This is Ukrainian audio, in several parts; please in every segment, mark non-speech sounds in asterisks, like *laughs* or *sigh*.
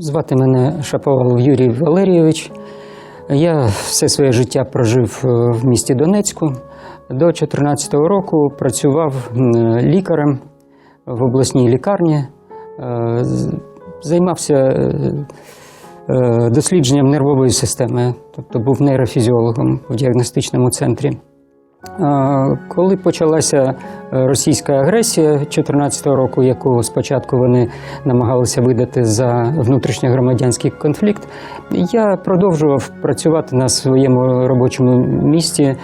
Звати мене Шаповал Юрій Валерійович. Я все своє життя прожив е, в місті Донецьку. До 2014 року працював лікарем в обласній лікарні, Е, займався е, дослідженням нервової системи, тобто був нейрофізіологом в діагностичному центрі. Коли почалася е, російська агресія 2014 року, яку спочатку вони намагалися видати за внутрішньогромадянський конфлікт, я продовжував працювати на своєму робочому місці е,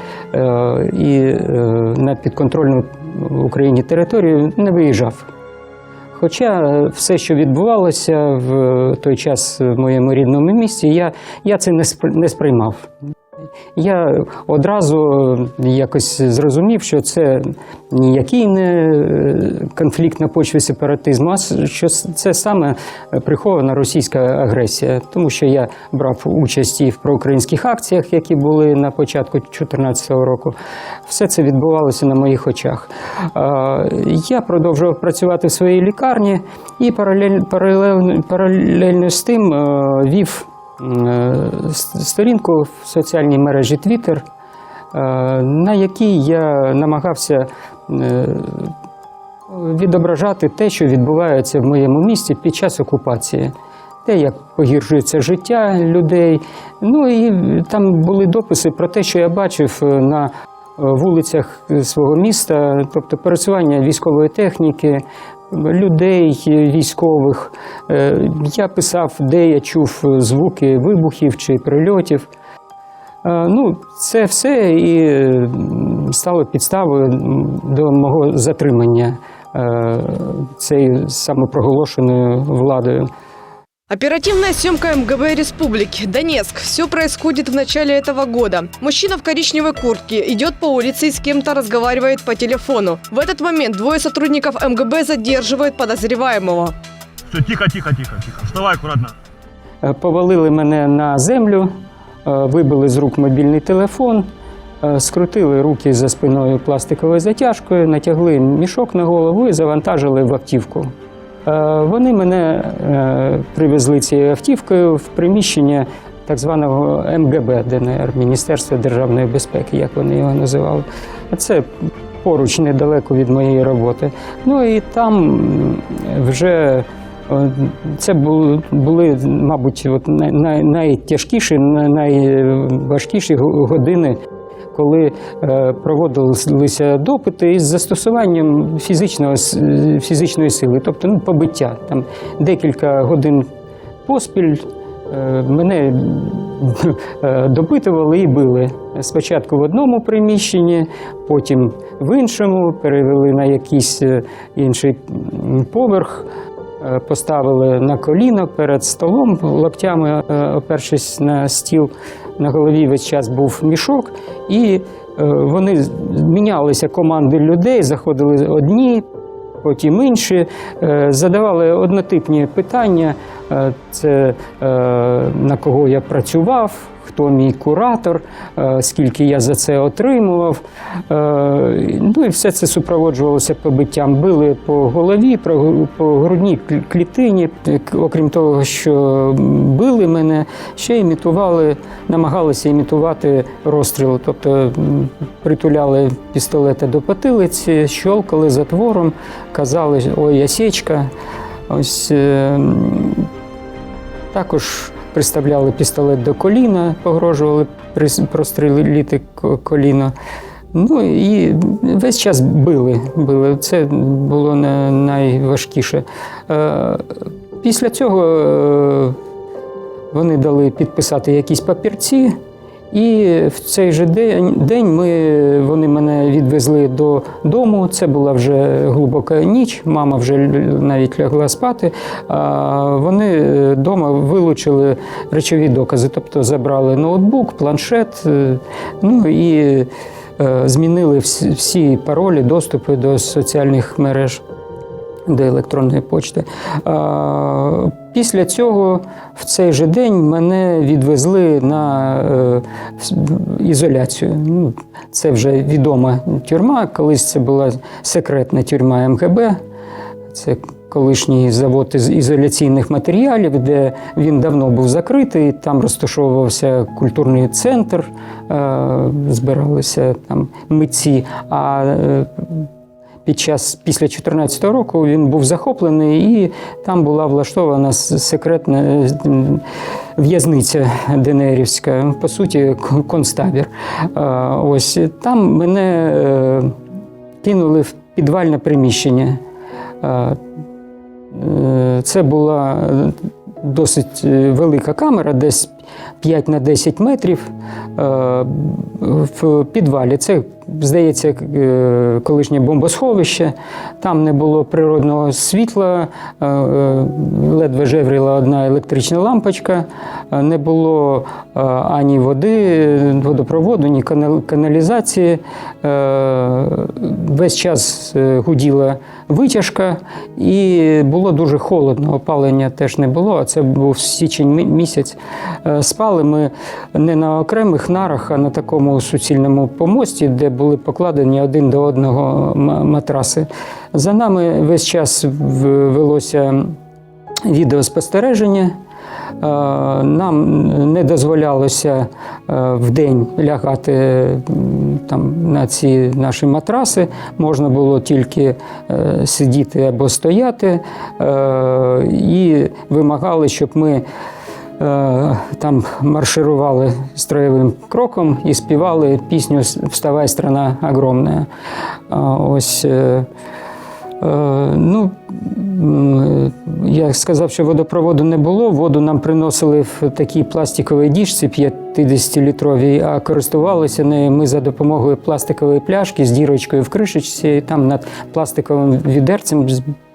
і е, на підконтрольну Україні територію не виїжджав. Хоча все, що відбувалося в той час в моєму рідному місті, я, я це не сприймав. Я одразу якось зрозумів, що це ніякий не е, конфлікт на почві сепаратизму, а що це саме прихована російська агресія, тому що я брав участь і в проукраїнських акціях, які були на початку 2014 року. Все це відбувалося на моїх очах. Я продовжував працювати в своїй лікарні і паралельно, паралельно, з тим е, вів е, сторінку в соціальній мережі Twitter, е, на якій я намагався е, відображати те, що відбувається в моєму місті під час окупації. Те, як погіршується життя людей. Ну і там були дописи про те, що я бачив е, на е, вулицях свого міста, тобто пересування військової техніки, людей е, військових. Е, Я писав, де я чув звуки вибухів чи прильотів. Е, Ну, це все і е, стало підставою до мого затримання е, цією самопроголошеною владою. Оперативная съемка МГБ Республики. Донецк. Все происходит в начале этого года. Мужчина в коричневой куртке идет по улице и с кем-то разговаривает по телефону. В этот момент двое сотрудников МГБ задерживают подозреваемого. Все, тихо, тихо, тихо, тихо. Вставай аккуратно. Е, Повалили мене на землю, е, вибили з рук мобільний телефон, е, скрутили руки за спиною пластиковою затяжкою, натягли мішок на голову і завантажили в автівку. Е, Вони мене е, привезли цією автівкою в приміщення так званого МГБ ДНР, Міністерства державної безпеки, як вони його називали. Це поруч недалеко від моєї роботи. Ну і там вже Це були, мабуть, от най, най, найтяжкіші, найважкіші години, коли е, проводилися допити із застосуванням фізичного, фізичної сили, тобто ну, побиття. Там декілька годин поспіль е, мене е, допитували і били. Спочатку в одному приміщенні, потім в іншому, перевели на якийсь інший поверх. Поставили на коліно перед столом, локтями опершись на стіл. На голові весь час був мішок, і е, вони мінялися команди людей, заходили одні, потім інші, е, задавали однотипні питання: це е, на кого я працював, хто мій куратор, е, скільки я за це отримував. Е, Ну і все це супроводжувалося побиттям. Били по голові, по грудній клітині. Е, Окрім того, що били мене, ще імітували, намагалися імітувати розстріл. Тобто притуляли пістолети до потилиці, щолкали затвором, казали, ой, осечка. Ось е, також приставляли пістолет до коліна, погрожували прострілити коліно. Ну і весь час били. били. Це було на- найважкіше. Е, Після цього е, вони дали підписати якісь папірці. І в цей же день, ми, вони мене відвезли додому. Це була вже глибока ніч, мама вже навіть лягла спати. А вони вдома вилучили речові докази, тобто забрали ноутбук, планшет, е, ну і е, змінили всі паролі, доступи до соціальних мереж до електронної почти. Після цього в цей же день мене відвезли на е, ізоляцію. Ну, Це вже відома тюрма. Колись це була секретна тюрма МГБ. Це колишній завод із ізоляційних матеріалів, де він давно був закритий. Там розташовувався культурний центр, е, збиралися там митці. А е, під час після 2014 року він був захоплений, і там була влаштована секретна е, в'язниця ДНРівська, по суті, концтабір. Ось там мене е, кинули в підвальне приміщення. Е, Це була досить велика камера, десь 5 на 10 метрів е, в підвалі. Це, здається, е, колишнє бомбосховище. Там не було природного світла, е, ледве жевріла одна електрична лампочка, не було ані води, водопроводу, ні каналізації. Весь час гуділа витяжка, і було дуже холодно. Опалення теж не було, а це був січень місяць. Спали ми не на окремих нарах, а на такому суцільному помості, де були покладені один до одного матраси. За нами весь час велося відеоспостереження. Е, Нам не дозволялося е, вдень лягати там, на ці наші матраси. Можна було тільки е, сидіти або стояти і вимагали, щоб ми там марширували строєвим кроком і співали пісню Вставай, страна огромна. Ось. е, Е, Ну, я сказав, що водопроводу не було. Воду нам приносили в такій пластиковій діжці 50-літровій, а користувалися нею ми за допомогою пластикової пляшки з дірочкою в кришечці. Там над пластиковим відерцем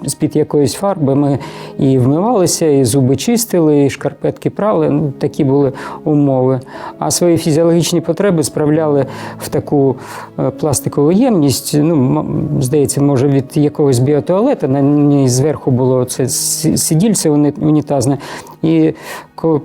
з-під якоїсь фарби ми і вмивалися, і зуби чистили, і шкарпетки прали. Ну, такі були умови. А свої фізіологічні потреби справляли в таку е, пластикову ємність. Ну, здається, може, від якогось біотуалета. На ній зверху було це уні- унітазне. І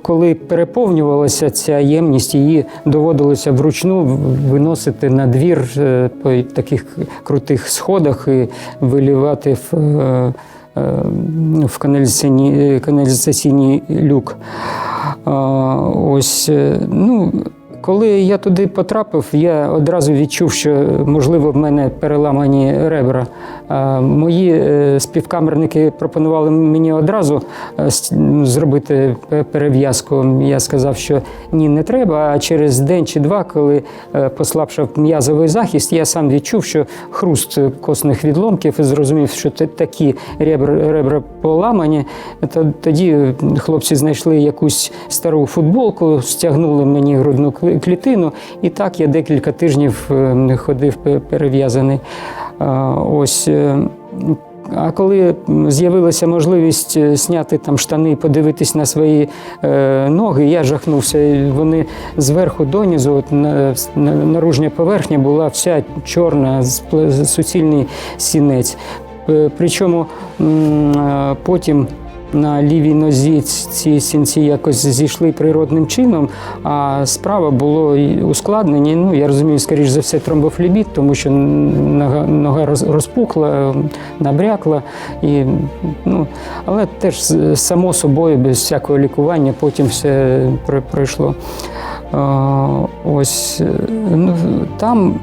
коли переповнювалася ця ємність, її доводилося вручну виносити на двір е, по таких крутих сходах і вилівати в. е, е, В каналізаційний, каналізаційний люк. Ось, ну, коли я туди потрапив, я одразу відчув, що можливо в мене переламані ребра. А, Мої е, співкамерники пропонували мені одразу е, зробити перев'язку. Я сказав, що ні, не треба. А через день чи два, коли е, послабшав м'язовий захист, я сам відчув, що хруст косних відломків і зрозумів, що такі ребра, ребра поламані. То- Тоді хлопці знайшли якусь стару футболку, стягнули мені грудну кли- клітину, і так я декілька тижнів е, ходив перев'язаний. Ось. е, А коли з'явилася можливість е, зняти там штани і подивитись на свої е, ноги, я жахнувся. Вони зверху донизу, от на, на, наружня поверхня була вся чорна, суцільний сінець. Причому потім на лівій нозі ці сінці якось зійшли природним чином, а справа було й ускладнення. Ну, я розумію, скоріш за все, тромбофлебіт, тому що нога, розпухла, набрякла. І, ну, але теж само собою, без всякого лікування, потім все про- пройшло. Ось ну, там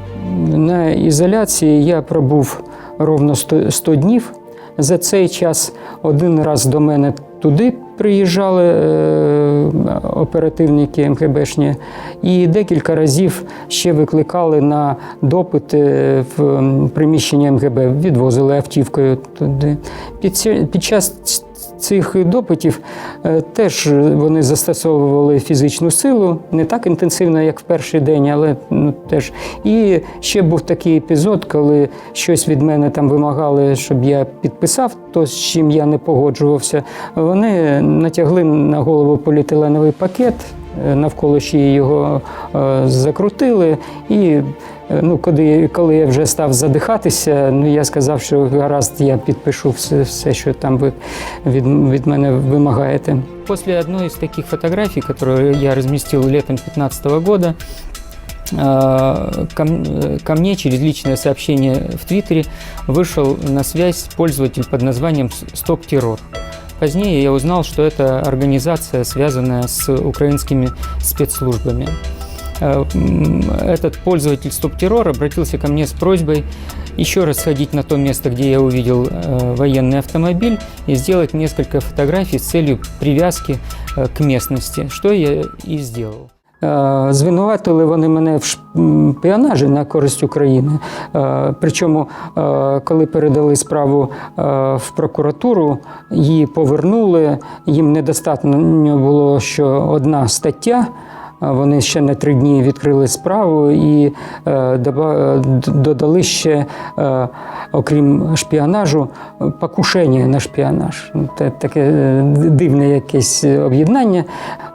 на ізоляції я пробув ровно 100, 100 днів. За цей час один раз до мене туди приїжджали е, оперативники МГБшні, і декілька разів ще викликали на допити в приміщення МГБ, відвозили автівкою туди. Під, час цих допитів е, теж вони застосовували фізичну силу, не так інтенсивно, як в перший день, але ну, теж. І ще був такий епізод, коли щось від мене там вимагали, щоб я підписав, то з чим я не погоджувався. Вони натягли на голову поліетиленовий пакет. е, Навколо шиї його е, закрутили, і ну, коли, коли я вже став задихатися, ну я сказав, що гаразд, я підпишу все, все що там ви від, від мене вимагаєте. Після одної з таких фотографій, яку я розмістив літом 2015 года, э, ко, м- э, ко мне через личное сообщение в Твиттере вышел на связь пользователь под названием С- Стоп Террор. Позднее я узнал, что это организация, связанная с украинскими спецслужбами. Э, м, Этот пользователь Стоп Террор обратился ко мне с просьбой еще раз сходить на то место, где я увидел э, военный автомобиль, и сделать несколько фотографий с целью привязки э, к местности, что я і зробив. Е, Звинуватили вони мене в шпіонажі на користь України. Е, Причому, е, коли передали справу е, в прокуратуру, її повернули. Їм недостатньо було, що одна стаття. Вони ще на три дні відкрили справу і е, д- додали ще, е, окрім шпіонажу, е, покушення на шпіонаж. Це таке е, дивне якесь об'єднання.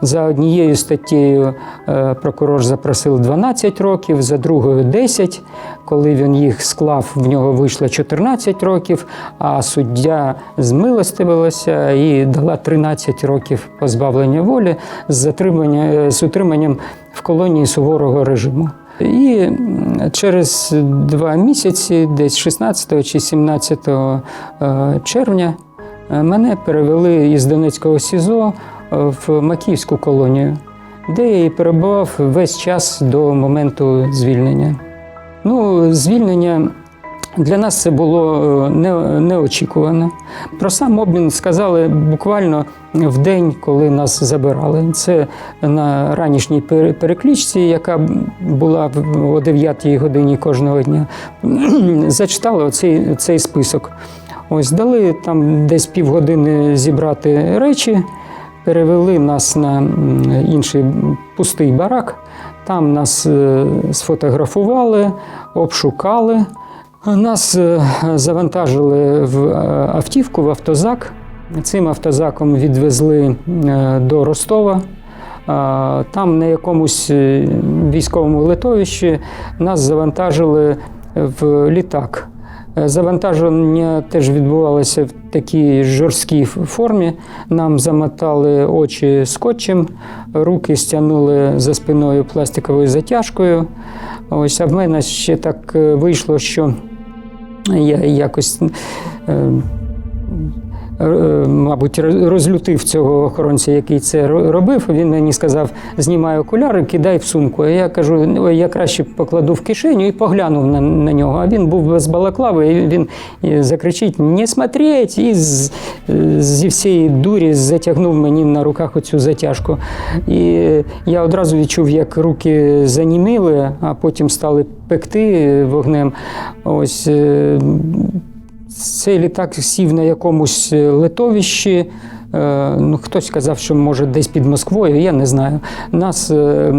За однією статтєю е, прокурор запросив 12 років, за другою 10. Коли він їх склав, в нього вийшло 14 років, а суддя змилостивилася і дала 13 років позбавлення волі з затримання з утриманням в колонії суворого режиму. І через два місяці, десь 16 чи 17 е, червня, е, мене перевели із Донецького СІЗО е, в Макіївську колонію, де я і перебував весь час до моменту звільнення. Ну, звільнення для нас це було е, не, неочікувано. Про сам обмін сказали буквально в день, коли нас забирали. Це на ранішній пере- переклічці, яка була о 9 годині кожного дня. *clears throat* Зачитали оцей, цей список. Ось дали там десь півгодини зібрати речі, перевели нас на інший пустий барак. Там нас е, сфотографували, обшукали. Нас е, завантажили в е, автівку, в автозак. Цим автозаком відвезли до Ростова. Там на якомусь військовому литовищі нас завантажили в літак. Е, Завантаження теж відбувалося в такій жорсткій формі. Нам замотали очі скотчем, руки стягнули за спиною пластиковою затяжкою. Ось, а в мене ще так е, вийшло, що я якось. Е, Мабуть, розлютив цього охоронця, який це робив. Він мені сказав: знімай окуляри, кидай в сумку. А я кажу, я краще покладу в кишеню і поглянув на, на нього. А він був без балаклави, і він закричить: не смотреть! І з, зі всієї дурі затягнув мені на руках оцю затяжку. І я одразу відчув, як руки заніміли, а потім стали пекти вогнем. Ось е, цей літак сів на якомусь литовищі. Е, Ну, хтось казав, що може десь під Москвою, я не знаю. Нас е, е,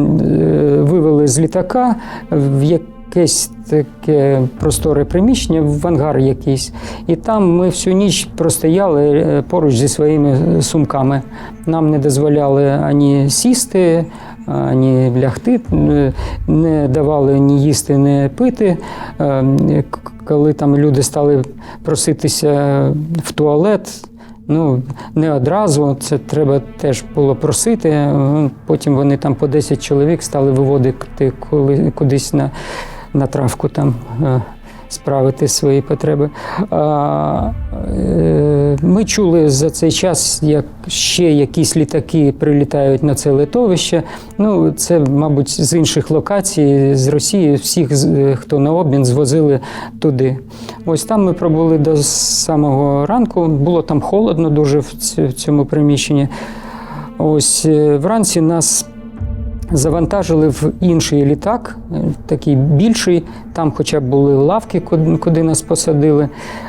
вивели з літака в якесь таке просторе приміщення, в ангар якийсь. І там ми всю ніч простояли е, поруч зі своїми сумками. Нам не дозволяли ані сісти, ані лягти, е, не давали ні їсти, ні пити. Коли там люди стали проситися в туалет, ну не одразу, це треба теж було просити. Е, Потім вони там по 10 чоловік стали виводити коли, кудись на, на травку там. е, Справити свої потреби. А, е, Ми чули за цей час, як ще якісь літаки прилітають на це литовище. Ну, це, мабуть, з інших локацій, з Росії, всіх, хто на обмін, звозили туди. Ось там ми пробули до самого ранку. Було там холодно дуже в цьому приміщенні. Ось е, вранці нас завантажили в інший літак, е, такий більший. Там хоча б були лавки, куди, нас посадили.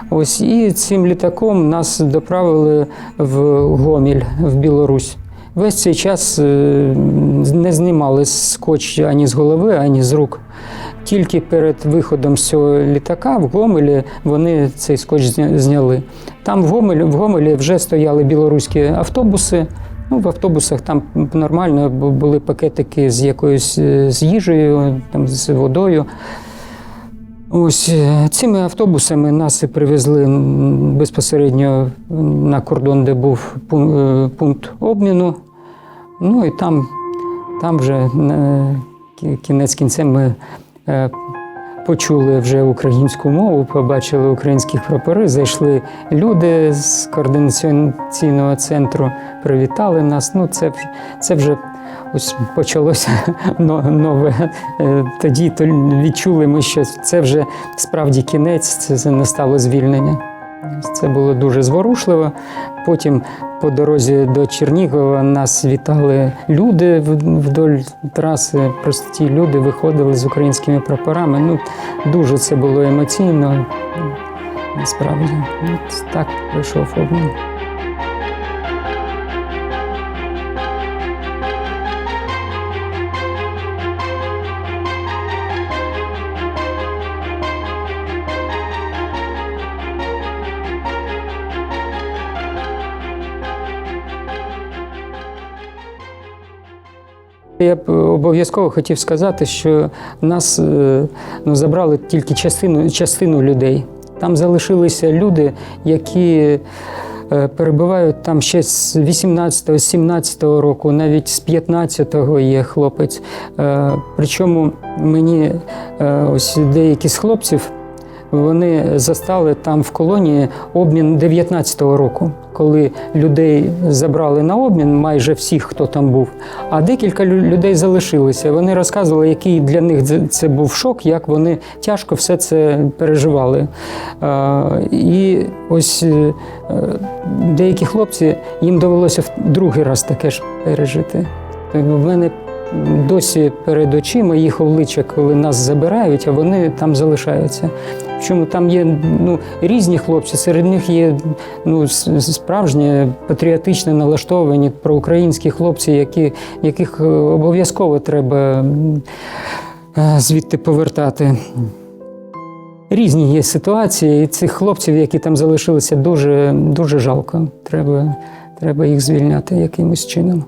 Ось і цим літаком нас доправили в Гоміль, в Білорусь. Весь цей час е, не знімали скотч ані з голови, ані з рук. Тільки перед виходом з цього літака в Гомелі вони цей скотч зняли. Там в Гомелі, в Гомелі вже стояли білоруські автобуси. Ну, в автобусах там нормально бу- були пакетики з якоюсь е, з їжею, там, з водою. Ось е, цими автобусами нас і привезли безпосередньо на кордон, де був е, пункт обміну. Ну і там, там вже кінець кінцем ми почули вже українську мову, побачили українські прапори, зайшли люди з координаційного центру, привітали нас. Ну, це, це вже ось почалося *laughs* нове. Е, Тоді то відчули ми, що це вже справді кінець, це це настало звільнення. Це було дуже зворушливо. Потім по дорозі до Чернігова нас вітали люди вдоль траси. Прості люди виходили з українськими прапорами. Ну, дуже це було емоційно. Насправді, От так пройшов обмін. Я б обов'язково хотів сказати, що нас е, ну, забрали тільки частину, частину людей. Там залишилися люди, які е, перебувають там ще з 18-го, 17-го року, навіть з 15-го є хлопець. Е, Причому мені е, ось деякі з хлопців. Вони застали там в колонії обмін 19-го року, коли людей забрали на обмін, майже всіх, хто там був. А декілька лю- людей залишилися. Вони розказували, який для них це- був шок, як вони тяжко все це переживали. І ось е, деякі хлопці їм довелося в другий раз таке ж пережити. В мене досі перед очима їх обличчя, коли нас забирають, а вони там залишаються. Чому там є ну, різні хлопці, серед них є ну, справжні патріотично налаштовані проукраїнські хлопці, які, яких е, обов'язково треба е, звідти повертати. Різні є ситуації, і цих хлопців, які там залишилися, дуже, дуже жалко. Треба, треба їх звільняти якимось чином.